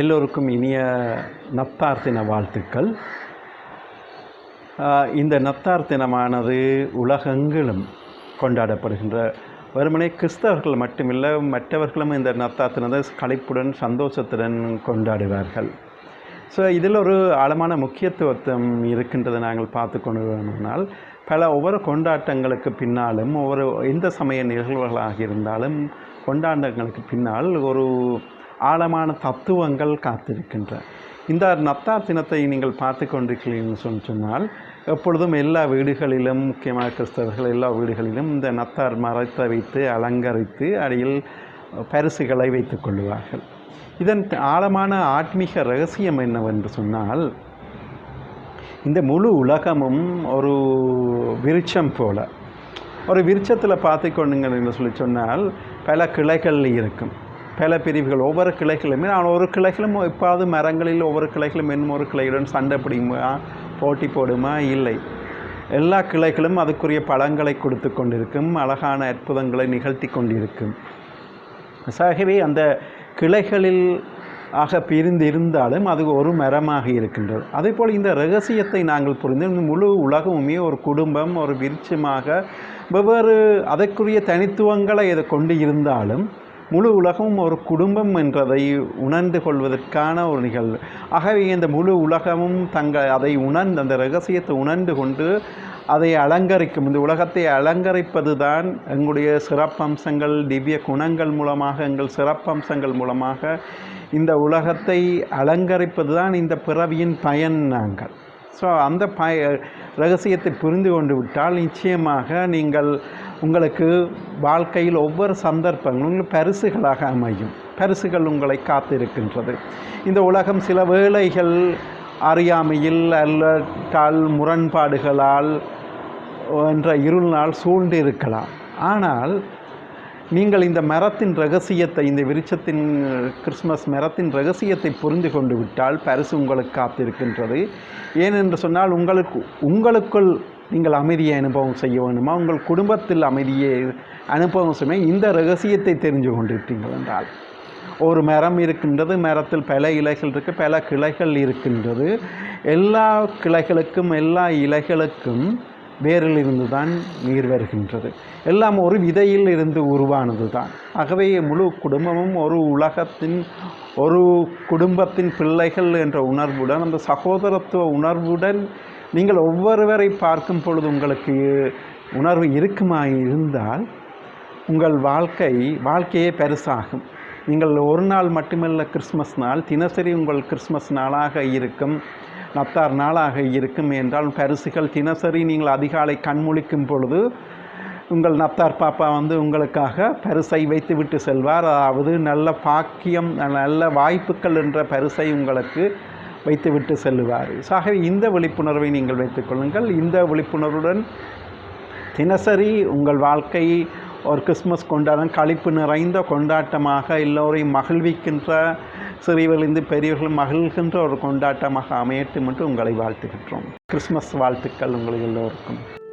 எல்லோருக்கும் இனிய நத்தார் தின வாழ்த்துக்கள். இந்த நத்தார் தினமானது உலகெங்கிலும் கொண்டாடப்படுகின்ற வெறுமனே கிறிஸ்தவர்கள் மட்டுமில்லை மற்றவர்களும் இந்த நத்தார் தினத்தை சந்தோஷத்துடன் கொண்டாடுவார்கள். ஸோ இதில் ஒரு ஆழமான முக்கியத்துவத்தம் இருக்கின்றதை நாங்கள் பார்த்து கொண்டு வேணும்னால் பல ஒவ்வொரு கொண்டாட்டங்களுக்கு பின்னாலும் ஒவ்வொரு எந்த சமய நிகழ்வுகளாக இருந்தாலும் கொண்டாட்டங்களுக்கு பின்னால் ஒரு ஆழமான தத்துவங்கள் காத்திருக்கின்றன. இந்த நத்தார் தினத்தை நீங்கள் பார்த்து கொண்டிருக்கிறீங்கன்னு சொன்னால் எப்பொழுதும் எல்லா வீடுகளிலும் முக்கியமாக கிறிஸ்தவர்கள் எல்லா வீடுகளிலும் இந்த நத்தார் மரத்தை வைத்து அலங்கரித்து அடியில் பரிசுகளை வைத்துக் கொள்வார்கள். இதன் ஆழமான ஆத்மீக ரகசியம் என்னவென்று சொன்னால் இந்த முழு உலகமும் ஒரு விருட்சம் போல. ஒரு விருட்சத்தில் பார்த்து கொண்டுங்கள் என்று சொல்லி சொன்னால் பல கிளைகள் இருக்கும். பல பிரிவுகள் ஒவ்வொரு கிளைகளுமே நான் ஒரு கிளைகளும் எப்பாவது மரங்களில் ஒவ்வொரு கிளைகளும் இன்னும் ஒரு கிளையுடன் சண்டை பிடிக்குமா போட்டி போடுமா? இல்லை. எல்லா கிளைகளும் அதுக்குரிய பழங்களை கொடுத்து கொண்டிருக்கும் அழகான அற்புதங்களை நிகழ்த்தி கொண்டிருக்கும். ஆகவே அந்த கிளைகளில் ஆக பிரிந்து இருந்தாலும் அது ஒரு மரமாக இருக்கின்றது. அதே போல் இந்த ரகசியத்தை நாங்கள் புரிந்து முழு உலகமுமே ஒரு குடும்பம் ஒரு விருட்சமாக வெவ்வேறு அதற்குரிய தனித்துவங்களை இதை கொண்டு இருந்தாலும் முழு உலகமும் ஒரு குடும்பம் என்றதை உணர்ந்து கொள்வதற்கான ஒரு நிகழ்வு. ஆகவே இந்த முழு உலகமும் தங்கள் அதை உணர்ந்து அந்த ரகசியத்தை உணர்ந்து கொண்டு அதை அலங்கரிக்கும். இந்த உலகத்தை அலங்கரிப்பது தான் எங்களுடைய சிறப்பம்சங்கள் திவ்ய குணங்கள் மூலமாக எங்கள் சிறப்பம்சங்கள் மூலமாக இந்த உலகத்தை அலங்கரிப்பது தான் இந்த பிறவியின் பயன் நாங்கள். ஸோ அந்த ப ரகசியத்தை புரிந்து கொண்டு விட்டால் நிச்சயமாக நீங்கள் உங்களுக்கு வாழ்க்கையில் ஒவ்வொரு சந்தர்ப்பங்களும் பரிசுகளாக அமையும். பரிசுகள் உங்களை காத்திருக்கின்றது. இந்த உலகம் சில வேளைகள் அறியாமையில் அல்லட்டால் முரண்பாடுகளால் என்ற இருள்னால் சூழ்ந்து இருக்கலாம் ஆனால் நீங்கள் இந்த மரத்தின் ரகசியத்தை இந்த விருட்சத்தின் கிறிஸ்மஸ் மரத்தின் ரகசியத்தை புரிந்து கொண்டு விட்டால் பரிசு உங்களுக்கு காத்திருக்கின்றது. ஏனென்று சொன்னால் உங்களுக்கு உங்களுக்குள் நீங்கள் அமைதியை அனுபவம் செய்ய வேண்டுமா? உங்கள் குடும்பத்தில் அமைதியை அனுபவம் செய்ய இந்த ரகசியத்தை தெரிஞ்சு கொண்டிருப்பீங்கள் என்றால். ஒரு மரம் இருக்கின்றது மரத்தில் பல இலைகள் இருக்குது பல கிளைகள் இருக்கின்றது. எல்லா கிளைகளுக்கும் எல்லா இலைகளுக்கும் வேரில் இருந்து தான் நீர் வருகின்றது. எல்லாம் ஒரு விதையில் இருந்து உருவானது தான் ஆகவே முழு குடும்பமும் ஒரு உலகத்தின் ஒரு குடும்பத்தின் பிள்ளைகள் என்ற உணர்வுடன் அந்த சகோதரத்துவ உணர்வுடன் நீங்கள் ஒவ்வொருவரை பார்க்கும் பொழுது உங்களுக்கு உணர்வு இருக்குமா இருந்தால் உங்கள் வாழ்க்கை வாழ்க்கையே பெருசாகும். நீங்கள் ஒரு நாள் மட்டுமல்ல கிறிஸ்மஸ் நாள் தினசரி உங்கள் கிறிஸ்மஸ் நாளாக இருக்கும். நத்தார் நாளாக இருக்கும் என்றால் பரிசுகள் தினசரி நீங்கள் அதிகாலை கண்முழிக்கும் பொழுது உங்கள் நத்தார் பாப்பா வந்து உங்களுக்காக பரிசை வைத்து விட்டு செல்வார். அதாவது நல்ல பாக்கியம் நல்ல வாய்ப்புகள் என்ற பரிசை உங்களுக்கு வைத்துவிட்டு செல்லுவார். ஆகவே இந்த விழிப்புணர்வை நீங்கள் வைத்துக்கொள்ளுங்கள் இந்த விழிப்புணர்வுடன் தினசரி உங்கள் வாழ்க்கை ஒரு கிறிஸ்மஸ் கொண்டாடம் கழிப்பு நிறைந்த கொண்டாட்டமாக எல்லோரையும் மகிழ்விக்கின்ற சிறியவர்களிருந்து பெரியவர்கள் மகிழ்கின்ற ஒரு கொண்டாட்டமாக அமையட்டும் என்று உங்களை வாழ்த்துகின்றோம். கிறிஸ்மஸ் வாழ்த்துக்கள் உங்களை எல்லோருக்கும்.